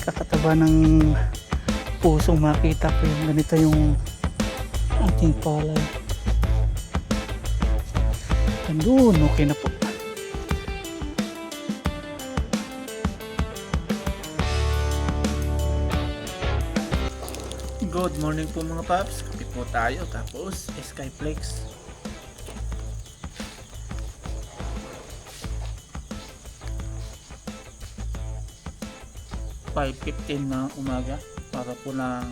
Kakataba ng pusong makita ko yung ganito yung ating palay. Andun, okay na po. Good morning po mga paps. Kapit po tayo. Tapos, Skyflex. .5.15 na umaga para po ng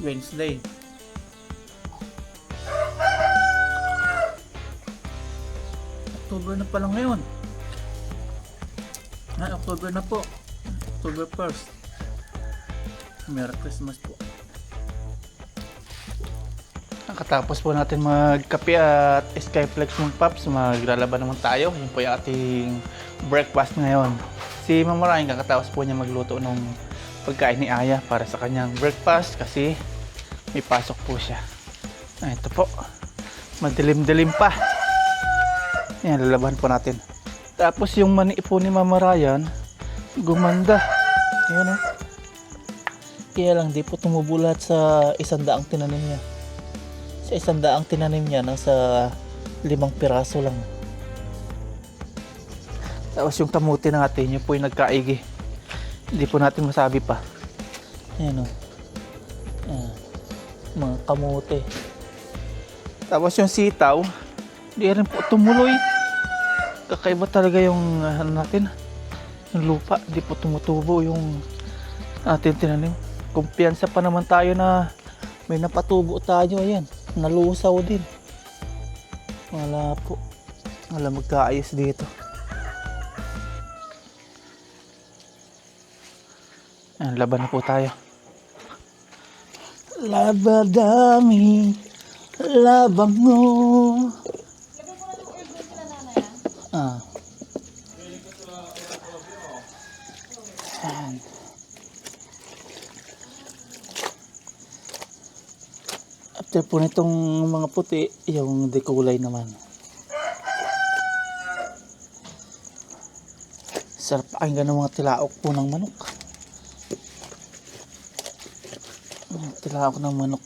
Wednesday. October na pala ngayon. Ay, October na po. October 1st. Merry Christmas po. Nakatapos po natin magkape at Skyflex ng Pops. Maglalaban naman tayo. Yun po yung ating breakfast ngayon. Si Mama Ryan kakatapos po niya magluto ng pagkain ni Aya para sa kanyang breakfast kasi may pasok po siya. Ah, ito po. Madilim-dilim pa. Yan, lalaban po natin. Tapos yung mani po ni Mama Ryan, gumanda. Ayan oh. Kaya lang, di po tumubo lahat sa isang daang tinanim niya. Sa isang daang tinanim niya, nasa limang piraso lang. Tapos yung kamuti natin, yun po yung nagkaigi. Hindi po natin masabi pa. Ayan o. Ayan. Mga kamuti. Tapos yung sitaw, di rin po tumuloy. Kakaiba talaga yung ano natin. Yung lupa, di po tumutubo yung ating tinanim. Kumpiyansa pa naman tayo na may napatubo tayo. Ayan, nalusaw din. Wala po. Wala magkaayos dito. Ayan, laban na po tayo. Labadami, labang mo. Ah. Ayan. After po nitong mga puti, yung dekulay naman. Sarap pakinggan ng mga tilaok po ng manok. Mga Tilaok ng manok.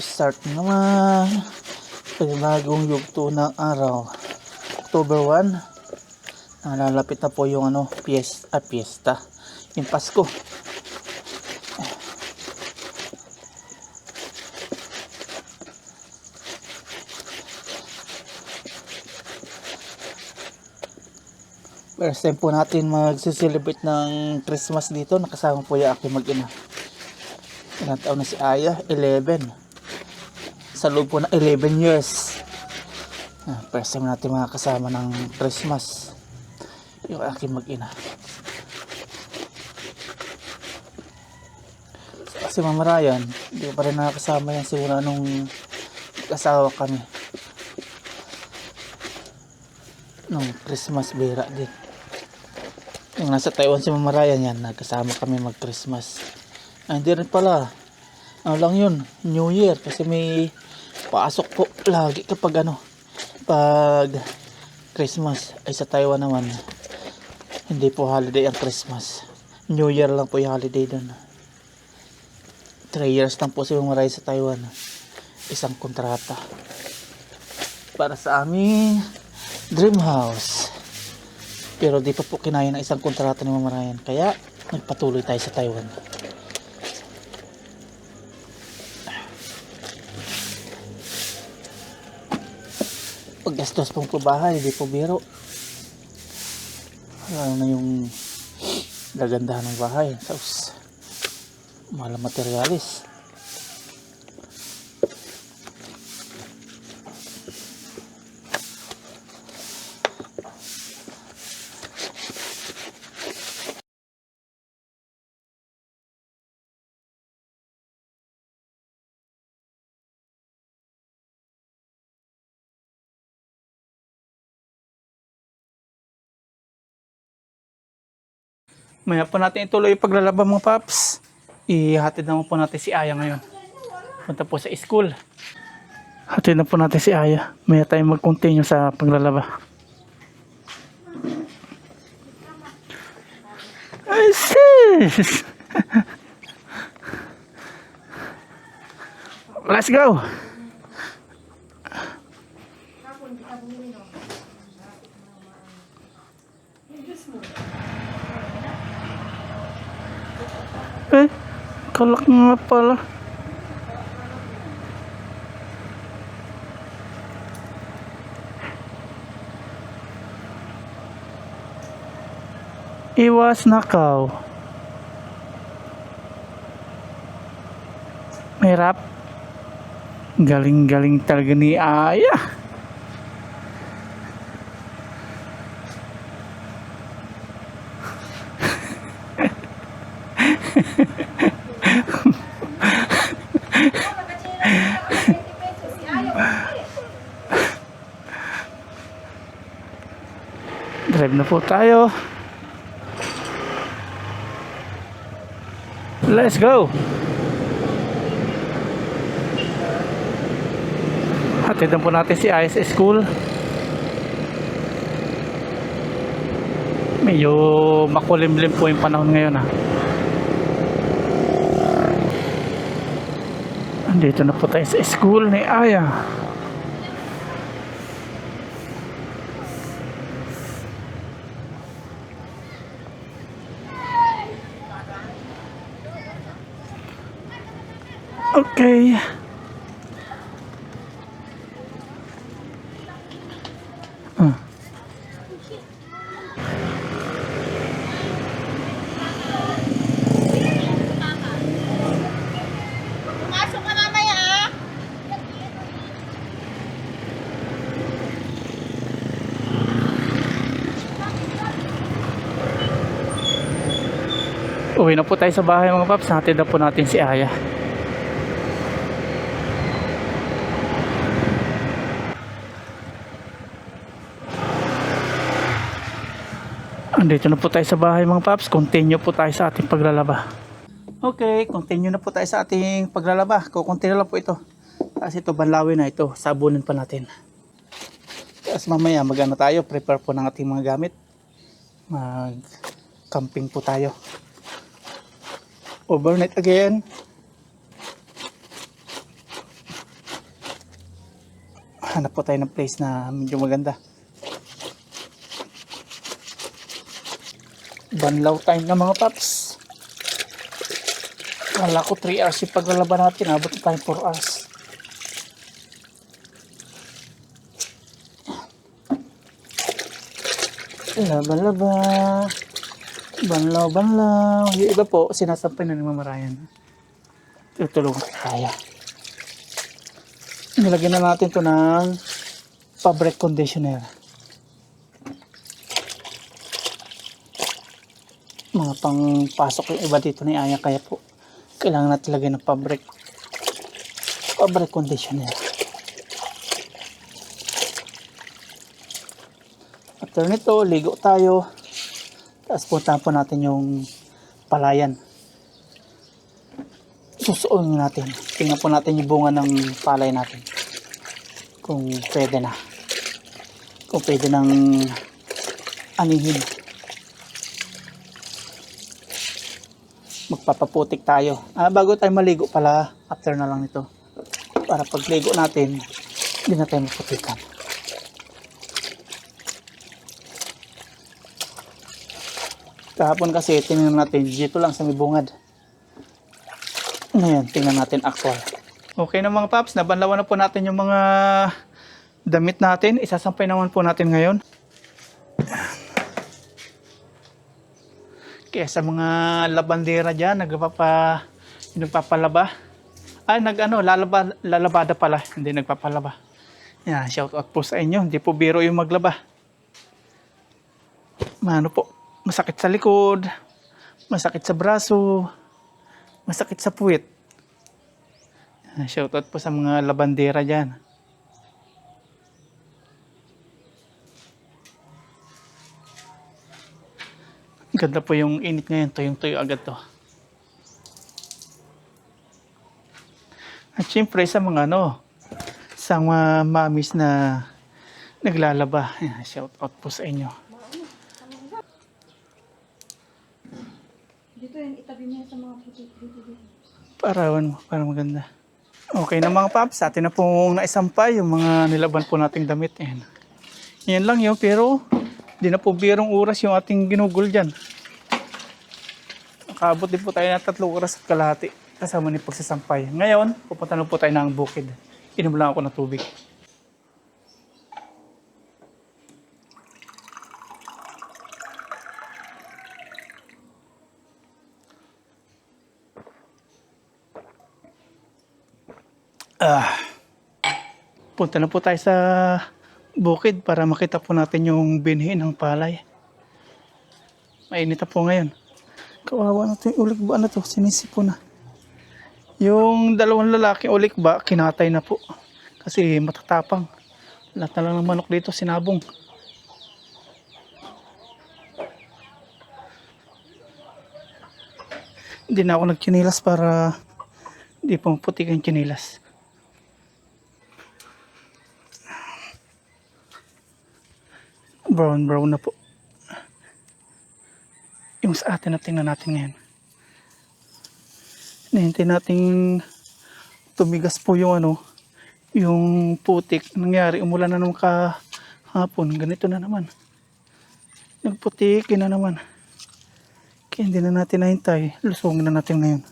Start na naman. Panibagong yugto ng araw. October 1. Nalalapit na po yung ano, fiesta, ah, fiesta. Yung Pasko. First time po natin mag-celebrate ng Christmas dito. Nakasama po yung aking mag-ina. Ilang taon na si Aya? 11. Sa loob po na 11 years. Ah, First time natin makakasama ng Christmas. Yung aking mag-ina. Kasi Mama Ryan, hindi pa rin nakakasama yan siguro nung kasawa kami. Nung Christmas bira din. Nasa Taiwan si Mama Ryan yan, nagkasama kami mag-Christmas. Ah, hindi rin pala. Ano lang yun, New Year. Kasi may pasok po lagi kapag ano, pag Christmas ay sa Taiwan naman. Hindi po holiday ang Christmas. New Year lang po yung holiday doon. 3 years lang po si Mama Ryan sa Taiwan. Isang kontrata. Para sa aming dream house. Pero di pa po kinaya ng isang kontrata ni Mama Ryan. Kaya nagpatuloy tayo sa Taiwan. Paggastos pong po bahay, di po biro. Lalo na yung gagandahan ng bahay. Tapos, mahal materialis. Maya po natin ituloy yung paglalaba mga paps. Ihatid naman po natin si Aya ngayon. Punta po sa school. Hatid na po natin si Aya. May tayo mag-continue sa paglalaba. Ay, sis! Let's go! Eh, kalak nga pala. Iwas nakaw. Merap. Galing-galing talaga ni na po tayo. Let's go! Hatidan po natin si sa school. Medyo makulimlim po yung panahon ngayon ha. Andito na po tayo sa school ni Aya. Okay. Ah. Uwi na po tayo sa bahay mga paps. Hatid na po natin si Aya. Andito na po tayo sa bahay mga paps. Continue po tayo sa ating paglalaba. Okay, continue na po tayo sa ating paglalaba. Kukunti na lang po ito. Tapos ito, banlawin na ito. Sabunin pa natin. Tapos mamaya magano tayo. Prepare po ng ating mga gamit. Mag camping po tayo overnight again. Hanap po tayo ng place na medyo maganda. Banlaw time na mga paps. Wala ko 3 hours yung paglalaban natin. Abot tayo 4 hours. Laba-laba. Banlaw, banlaw. Yung iba po, sinasampay na ni Mama Ryan. Tutulungan tayo. Nilagyan na natin to ng fabric conditioner. Mga pangpasok yung iba dito ni Aya kaya po kailangan natin lagyan ng fabric fabric conditioner. After nito, ligo tayo. Tapos puntahan po natin yung palayan. Susuonin natin. Tingnan po natin yung bunga ng palay natin. Kung pwede na. Kung pwede nang anihin. Magpapaputik tayo. Ah, bago tayo maligo pala, after na lang nito. Para pagligo natin, hindi na tayo maputikan. Kahapon kasi tingnan natin dito lang sa may bungad. Ngayon, tingnan natin actual. Okay na mga paps, nabanlawan na po natin yung mga damit natin. Isasampay naman po natin ngayon. Kaya sa mga labandera dyan, nagpapa, nagpapalaba. Ah, nag ano, lalaba, lalabada pala, hindi nagpapalaba. Yan, shout out po sa inyo. Hindi po biro yung maglaba. Ano po, masakit sa likod, masakit sa braso, masakit sa puwit. Ah, Shoutout po sa mga labandera dyan. Ganda po yung init ngayon, tuyong-tuyo agad to. At syempre sa mga ano, Isang mga mamis na naglalaba. Shout out po sa inyo. Dito yan, itabi yan sa mga puti. Mo, para maganda. Okay na mga paps, atin na pong naisampay yung mga nilaban po nating damit. Ayan. Yan lang yun, pero di na po birong oras yung ating ginugol dyan. Nakaabot din po tayo ng tatlong oras at kalahati kasama ni pagsasampay. Ngayon, pupunta na po tayo ng bukid. Inom lang ako ng tubig. Ah, punta na po tayo sa bukid para makita po natin yung binhi ng palay. Mainit na po ngayon. Kawawa na ito yung ulikba na to. Sinisipo na. Yung dalawang lalaki ulikba, kinatay na po. Kasi matatapang. Lahat na lang ng manok dito, sinabong. Hindi na ako nagchinilas para hindi pang putik ang chinilas. Brown brown na po. Yung sa atin na tingnan natin ngayon. Nahintay nating tumigas po yung ano, yung putik. Nangyari, umulan na naman kahapon. Ganito na naman. Nagputik na naman. Kaya hindi na natin nahintay. Lusungin na natin ngayon.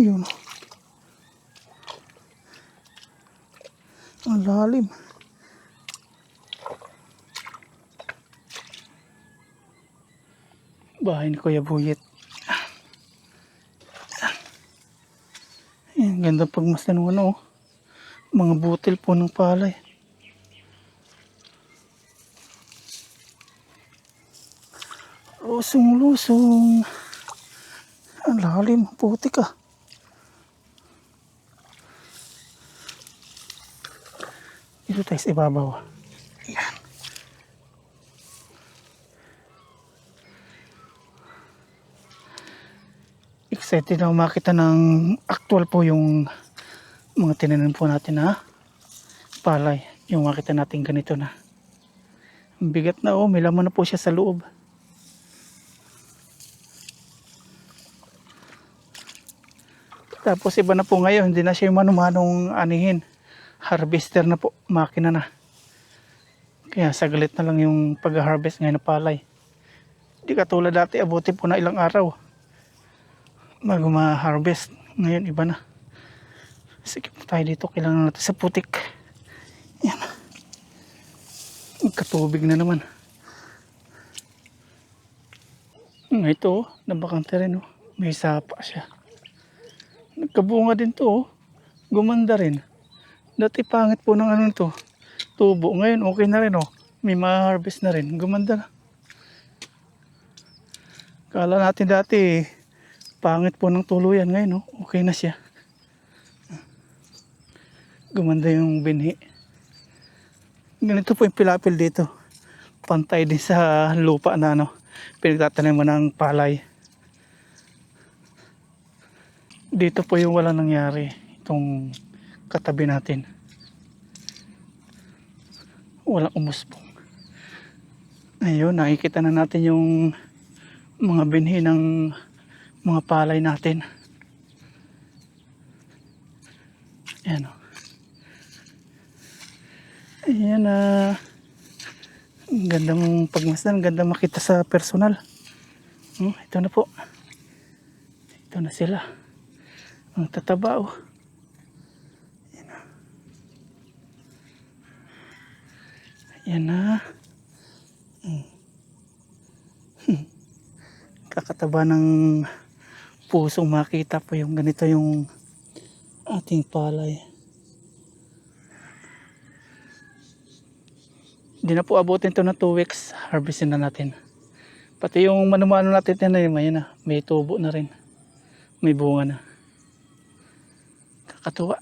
Yun. Ang lalim. Bahay ni Kuya Buyet. Ayan, ganda pagmasdan ng ano. Mga butil po ng palay. Lusong, lusong. Ang lalim, putik ah. Dito tayo sa ibabaw. Yan. Excited ako makita ng actual po yung mga tinanim po natin na palay. Yung makita natin ganito na. Bigat na oh, may na po siya sa loob. Tapos iba na po ngayon, hindi na siya yung manumanong anihin. Harvester na po, makina na. Kaya saglit na lang yung pag-harvest ngayon ng palay. Hindi katulad dati, abuti po na ilang araw. Bago ma-harvest. Ngayon iba na. Sige po tayo dito, kailangan natin sa putik. Yan. Katubig na naman. Hmm, Ito, oh, nabakante rin. Oh. May sapa siya. Nagkabunga din to. Oh. Gumanda rin. Dati pangit po ng ano to. Tubo. Ngayon okay na rin oh. May ma-harvest na rin. Gumanda na. Kala natin dati pangit po ng tuluyan. Ngayon oh. Okay na siya. Gumanda yung binhi. Ganito po yung pilapil dito. Pantay din sa lupa na ano. Pinagtatanim mo ng palay. Dito po yung wala nangyari. Itong katabi natin. Walang umusbong. Ayun, nakikita na natin yung mga binhi ng mga palay natin. Ayan o. Ayan na. Ang gandang pagmasdan, ang gandang makita sa personal. Hmm, ito na po. Ito na sila. Ang tataba oh. Yan. Yan na. Hmm. Hmm. Kakataba ng pusong makita po yung ganito yung ating palay. Hindi na po abutin to na 2 weeks. Harvestin na natin. Pati yung manumano natin tinanim, ayun na. May tubo na rin. May bunga na. Kakatuwa.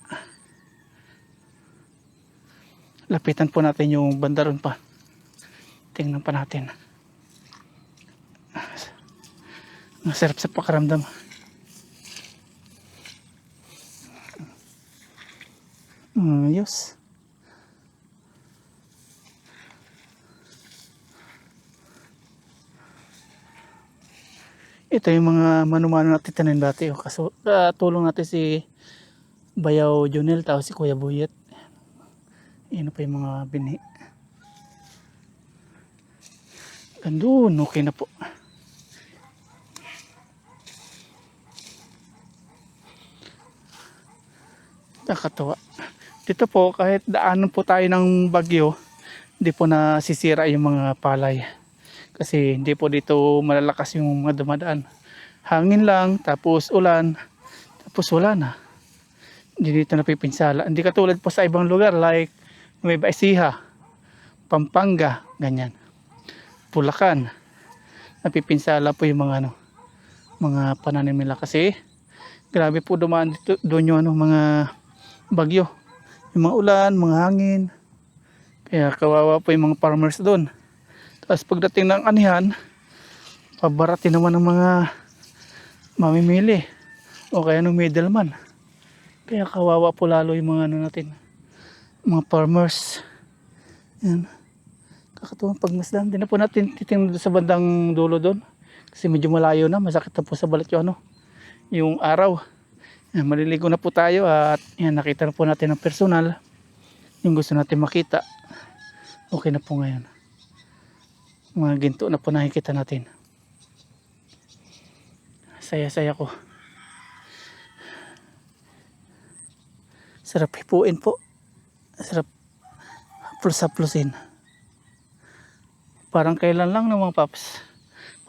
Lapitan po natin yung bandaron pa. Tingnan pa natin. Ang sarap sa pakaramdam. Ayos. Ito yung mga manumano natin tanin dati. Oh. Kaso, ah, tulong natin si Bayaw Junel, tapos si Kuya Buyet. Yan pa yung mga binhi. Andun, okay na po. Nakatawa. Dito po, kahit daanan po tayo ng bagyo, hindi po nasisira yung mga palay. Kasi hindi po dito malalakas yung mga dumadaan. Hangin lang, tapos ulan, tapos wala na. Hindi dito napipinsala. Hindi katulad po sa ibang lugar like Nueva Ecija, Pampanga, ganyan. Bulacan. Napipinsala po yung mga ano, mga pananim nila kasi grabe po dumaan dito doon yung ano, mga bagyo. Yung mga ulan, mga hangin. Kaya kawawa po yung mga farmers doon. Tapos pagdating ng anihan, pabaratin naman ng mga mamimili o kaya ng middleman. Kaya kawawa po lalo yung mga ano natin, mga farmers. Yan. Kakatuwang pagmasdan. Hindi na po natin titingnan sa bandang dulo doon. Kasi medyo malayo na. Masakit na po sa balat yung ano, yung araw. Yan, maliligo na po tayo at yan, nakita na po natin ng personal. Yung gusto natin makita. Okay na po ngayon. Mga ginto na po nakikita natin. Saya-saya ko. Sarap hipuin po. Sarap haplos-haplosin. Parang kailan lang no mga paps.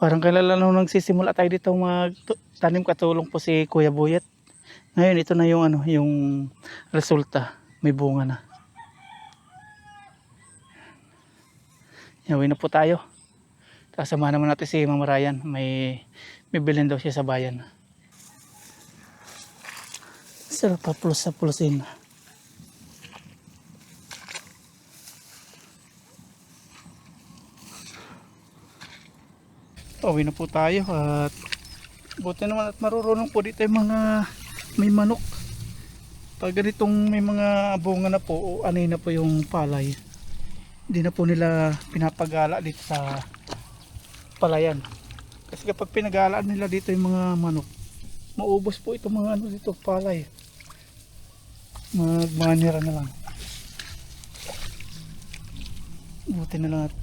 Parang kailan lang nung nagsisimula tayo dito magtanim katulong po si Kuya Buyet. Ngayon ito na yung ano, yung resulta. May bunga na. Yawi na po tayo. Kasama naman natin si Mama Ryan. May bibilin daw siya sa bayan. Sarap pa plus sa plusin. Uwi na po tayo at buti naman at marurunong po dito yung mga may manok. Pag ganitong may mga bunga na po o anay na po yung palay, hindi na po nila pinapagala dito sa palayan. Kasi kapag pinagalaan nila dito yung mga manok, maubos po itong mga ano dito, palay. Magmanira na lang. Buti na lang at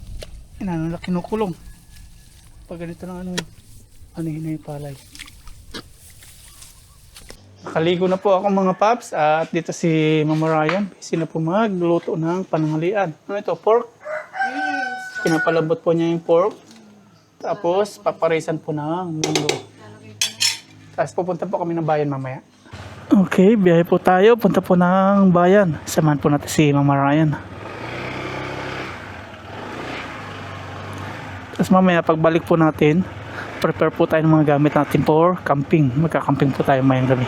inano na kinukulong. Pag ganito lang ano, ano na yung palay. Nakaligo na po ako mga paps at dito si Mama Ryan. Busy na po magluto ng pananghalian. Ano ito? Pork? Yes. Pinapalambot po niya yung pork. Tapos paparisan po ng mundo. Tapos pupunta po kami ng bayan mamaya. Okay, biyahe po tayo. Punta po ng bayan. Samahan po natin si Mama Ryan. Tapos mamaya pagbalik po natin, prepare po tayo ng mga gamit natin for camping. Magka-camping po tayo mayang gabi.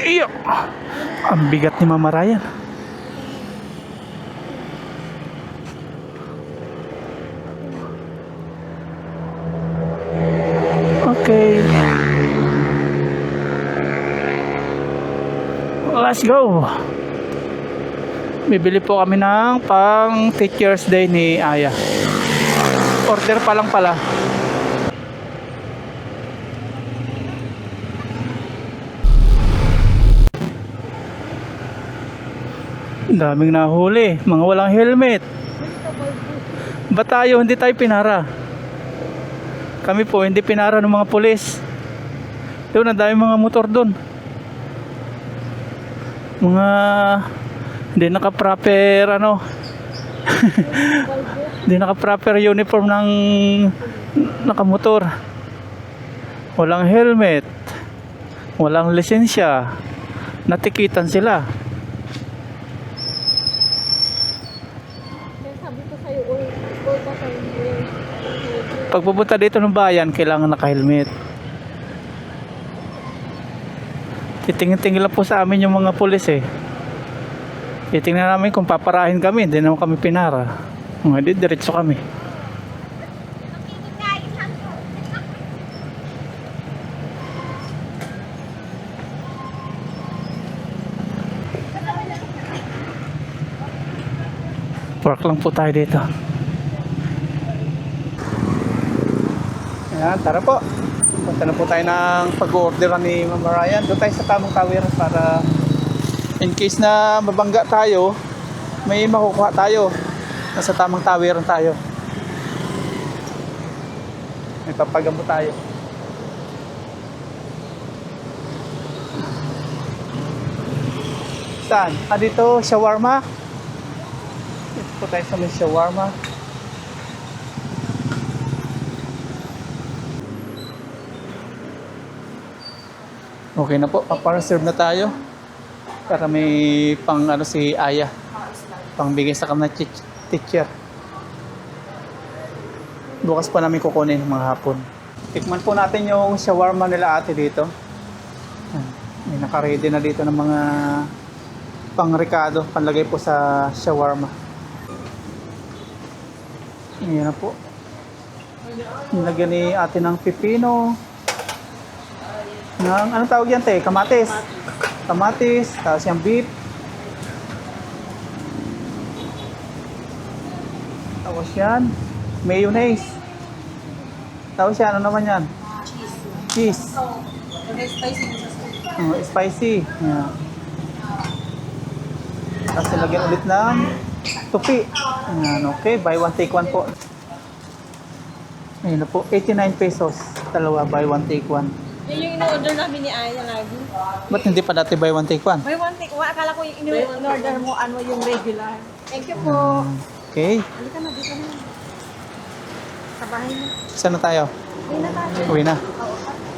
Iyo! Ang bigat ni Mama Ryan. Okay. Let's go! Bibili po kami ng pang Teacher's Day ni Aya. Order pa lang pala. Daming nahuli. Mga walang helmet. Ba't tayo hindi tayo pinara? Kami po hindi pinara ng mga pulis. Doon, ang daming mga motor doon. Mga hindi naka-proper ano hindi naka-proper uniform ng nakamotor. Walang helmet walang lisensya natikitan sila. Kaya sabi ko sa'yo, all, all pa sa'yo. pag pupunta dito ng bayan kailangan naka-helmet. Titingin-tingin lang po sa amin yung mga pulis eh titingnan namin kung paparahin kami hindi naman kami pinara mga diretso kami park lang po tayo dito Ayan, tara po. Punta na po tayo ng pag-order ni Ma'am Ryan. Doon tayo sa tamang tawiran para in case na mabangga tayo, may makukuha tayo. Nasa tamang tower tayo. May papagamot tayo. Saan? Ah, dito, shawarma. Dito po tayo sa may shawarma. Okay na po, para-serve na tayo. Para may pang ano si Aya. Pangbigay sa kanila teach- teacher. Bukas pa namin kukunin mga hapon. Tikman po natin yung shawarma nila ate dito. May naka-ready na dito ng mga pang-ricado, panlagay po sa shawarma. Ayan na po. Nilagyan ni ate ng pipino. Ng, anong tawag yan, te? Kamatis. Kamatis, tapos yung beef. Tapos yan, mayonnaise. Tapos yan, ano naman yan? Cheese. Oh, spicy. Yeah. Tapos nilagyan ulit ng tupi. Ayan, okay. Buy one, take one po. Ayun na po, 89 pesos. Dalawa, buy one, take one. Yan yung in-order namin ni Aya lagi. Ba't hindi pa dati buy one, take one? May one take, wa, akala ko yung in-order mo, ano yung regular. Thank you po. Okay. Halika na, dito na. Sa bahay mo. Saan na tayo? Hindi na tayo. Uwi na.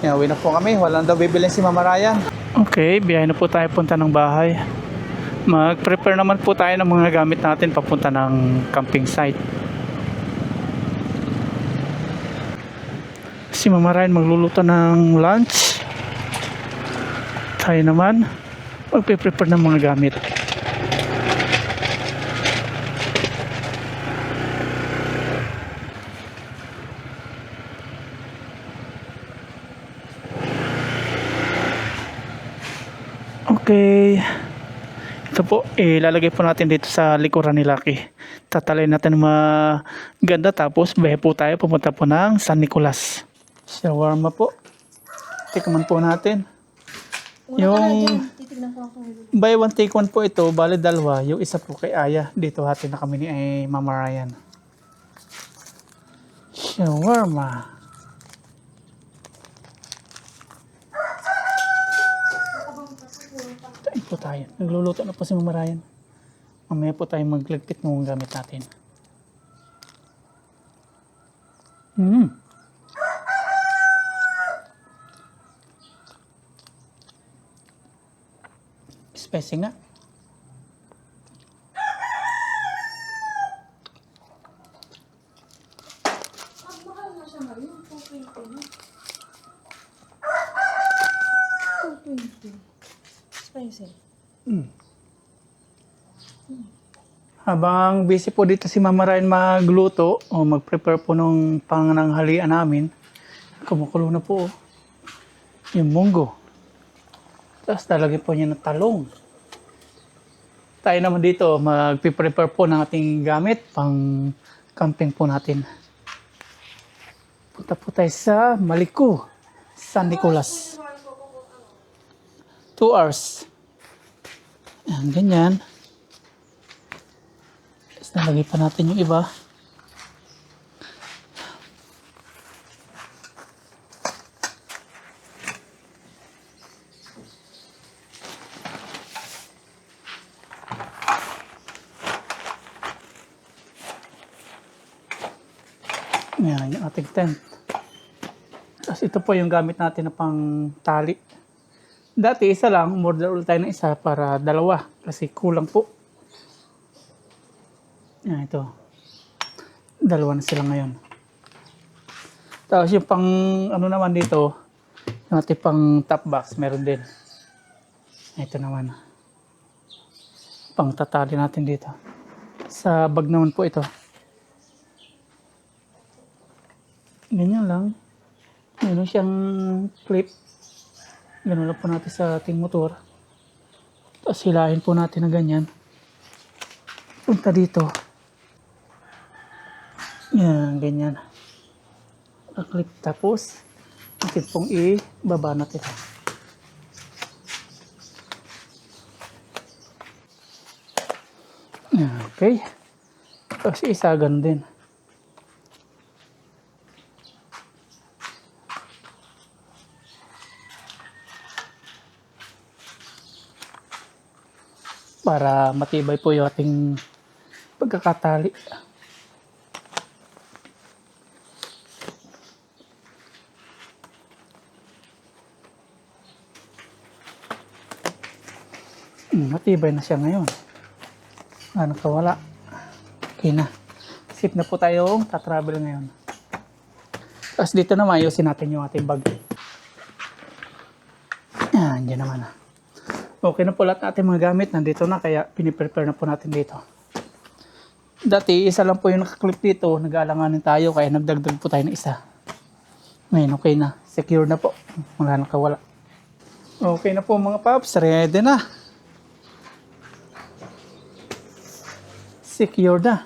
Yeah, uwi na po kami. Walang daw bibilin si Mama Ryan. Okay, biyahe na po tayo punta ng bahay. Mag-prepare naman po tayo ng mga gamit natin papunta ng camping site. Si Mama Ryan magluluto ng lunch. Tayo naman magpe-prepare ng mga gamit. Okay. Ito po, ilalagay po natin dito sa likuran ni Lucky. Tatalay natin ng maganda tapos bihe po tayo pupunta po ng San Nicolas. Shawarma po. Tikman po natin. Una Yung-. Buy one take one po ito, bali dalawa. Yung isa po kay Aya. Dito hati na kami ni ay Mama Ryan. Shawarma. Tayo po tayo. Nagluluto na po si Mama Ryan. Mamaya po tayo maglagpit ng gamit natin. Hmm. Spicy nga. Mahal na siya ngayon. 220 na. 220. Spicy. Habang busy po dito si Mama Ryan magluto o mag-prepare po nung pananghalian namin, kumukulo na po oh. yung munggo. Tapos talagyan po niya ng talong. Tayo naman dito, mag-prepare po ng ating gamit pang camping po natin. Punta po tayo sa Maliko, San Nicolas. Two hours. Ayan, ganyan. Tapos nalagay pa natin yung iba. Tent. Tapos ito po yung gamit natin na pang tali. Dati isa lang, umorder ulit tayo ng isa para dalawa kasi kulang po. Yan, ito. Dalawa na sila ngayon. Tapos yung pang ano naman dito, yung ating pang top box, meron din. Ito naman. Pang tatali natin dito. Sa bag naman po ito. Ganyan lang. Meron siyang clip. Ganun lang po natin sa ating motor. Tapos hilahin po natin na ganyan. Punta dito. Yan, ganyan. Clip tapos, natin pong i-baba natin. Okay. Tapos isa ganun din. Para matibay po yung ating pagkakatali. Hmm, matibay na siya ngayon. Ah, nakawala. Okay na. Sip na po tayong tatravel ngayon. Tapos dito naman, ayusin natin yung ating bag. Yan, dyan naman na. Okay na po lahat natin mga gamit. Nandito na, kaya piniprepare na po natin dito. Dati, isa lang po yung nakaklip dito. Nag-aalanganin tayo, kaya nagdagdag po tayo ng isa. Ngayon, okay na. Secure na po. Wala nakawala. Okay na po mga paps. Ready na. Secure na.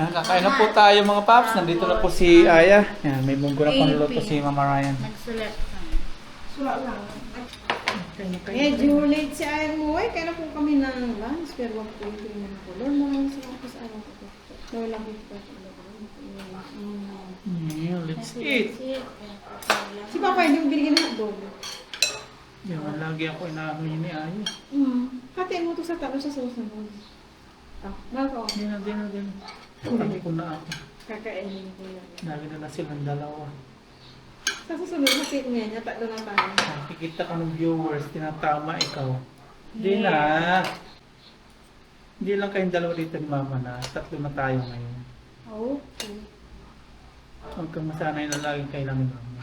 Yan, kakain na po tayo mga paps. Nandito na po si Aya. Yan, may munggo na pang luto si Mama Ryan. Nagsulat ka. Sula lang. Medyo late si Ayan mo eh. Kaya na po kami ng lunch. Pero wag po ito yung mga color. Maraming salamat po sa araw ko po. Lower lang po po. Yeah, let's eat. Si Papa, hindi mo binigyan ng hotdog. Yan, lagi ako inaamay ni Aya. Mm. Hatiin mo to sa talo sa susunod. Ah, bago. Hindi na, hindi na, hindi na. Kami ko na ako. Kakainin ko yan. Lagi na na silang dalawa. Sa susunod, hatiin nga niya. Tatlo na tayo. Nakikita ka ng viewers, tinatama ikaw. Hindi na. Hindi lang kayong dalawa dito ni Mama na. Tatlo na tayo ngayon. Okay. Huwag kang masanay na laging kailangan ni Mama.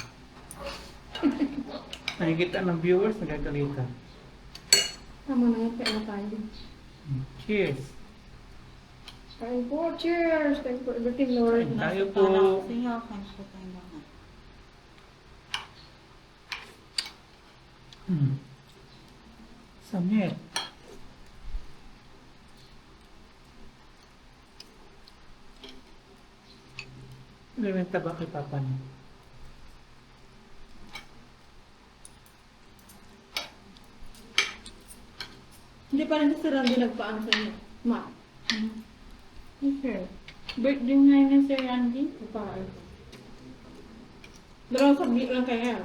Nakikita ng viewers, nagagalitan. Tama na nga. Kaya na tayo. Cheers! Kain po. Cheers! Thank you for everything, Lord. Kain tayo po. Sige, okay. po tayo mga. Hmm. Samit. Gawin taba kay Papa niyo. Hindi pa rin si Randy nagpaano sa inyo. Ma. Okay. Birthday ngayon ni Sir Randy. Nagpaano. Dalawang sabit lang kaya.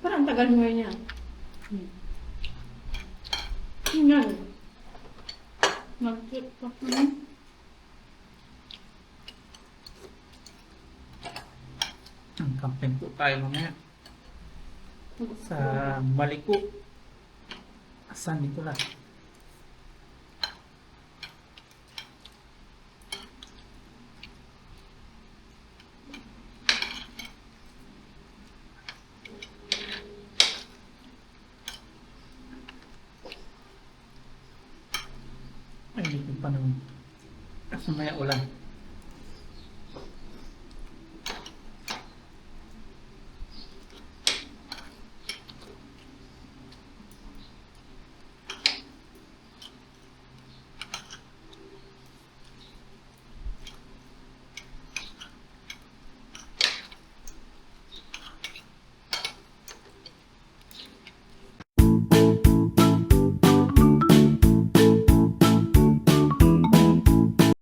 Parang tagal mo ngayon yan. Tingnan. Mag-trip pa kami. Ang camping po tayo mamaya. Sa Maliko. San Nicolas.